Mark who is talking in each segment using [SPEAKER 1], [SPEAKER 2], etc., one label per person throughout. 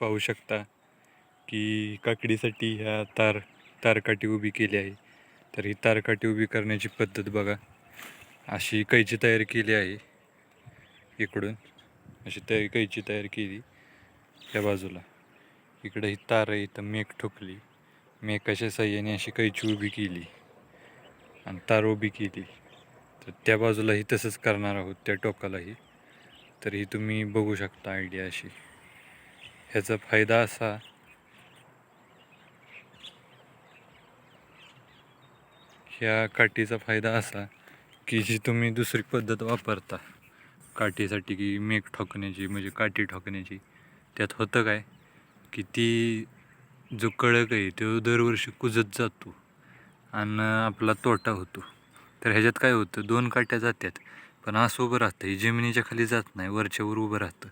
[SPEAKER 1] पाहू शकता की काकडीसाठी ह्या तार तारकाठी उभी केली आहे. तर ही तारकाठी उभी करण्याची पद्धत बघा. अशी कैची तयार केली आहे. इकडून अशी तयारी कैची तयार केली त्या बाजूला. इकडे ही तार आहे इथं मेक ठोकली. मेकाच्या साह्याने अशी कैची उभी केली आणि तार उभी केली. तर त्या बाजूलाही तसंच करणार आहोत त्या टोकालाही. तर ही तुम्ही बघू शकता आयडिया अशी. ह्याचा फायदा असा. ह्या काठीचा फायदा असा की जी तुम्ही दुसरी पद्धत वापरता काठीसाठी की मेघ ठोकण्याची म्हणजे काठी ठोकण्याची त्यात होतं काय की ती जो कळक आहे तो दरवर्षी कुजत जातो आणि आपला तोटा होतो. तर ह्याच्यात काय होतं दोन काट्या जातात पण असं उभं राहतं ही जमिनीच्या खाली जात नाही वरच्यावर उभं राहतं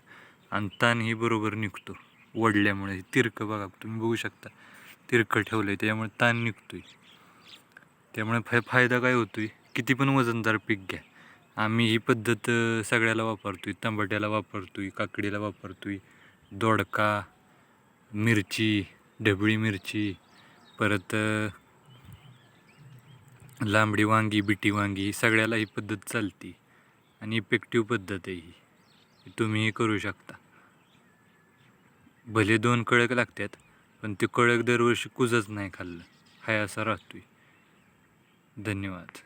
[SPEAKER 1] आणि ताण ही बरोबर निघतो. वडल्यामुळे तिरकं बघा तुम्ही बघू शकता. तिरकं ठेवलं आहे त्याच्यामुळे ताण निघतो आहे त्यामुळे फाय फायदा काय होतो आहे किती पण वजनदार पीक घ्या. आम्ही ही पद्धत सगळ्याला वापरतो आहे वापरतोय वापरतो आहे काकडीला वापरतो आहे दोडका मिरची ढबळी मिरची परत लांबडी वांगी बिटी वांगी ही सगळ्याला ही पद्धत चालती. आणि इफेक्टिव्ह पद्धत आहे ही. ही तुम्हीही करू शकता. भले दोन कळक लागतात पण ते कळक दरवर्षी कुजच नाही खाल्लं. हाय असा राहतोय. धन्यवाद.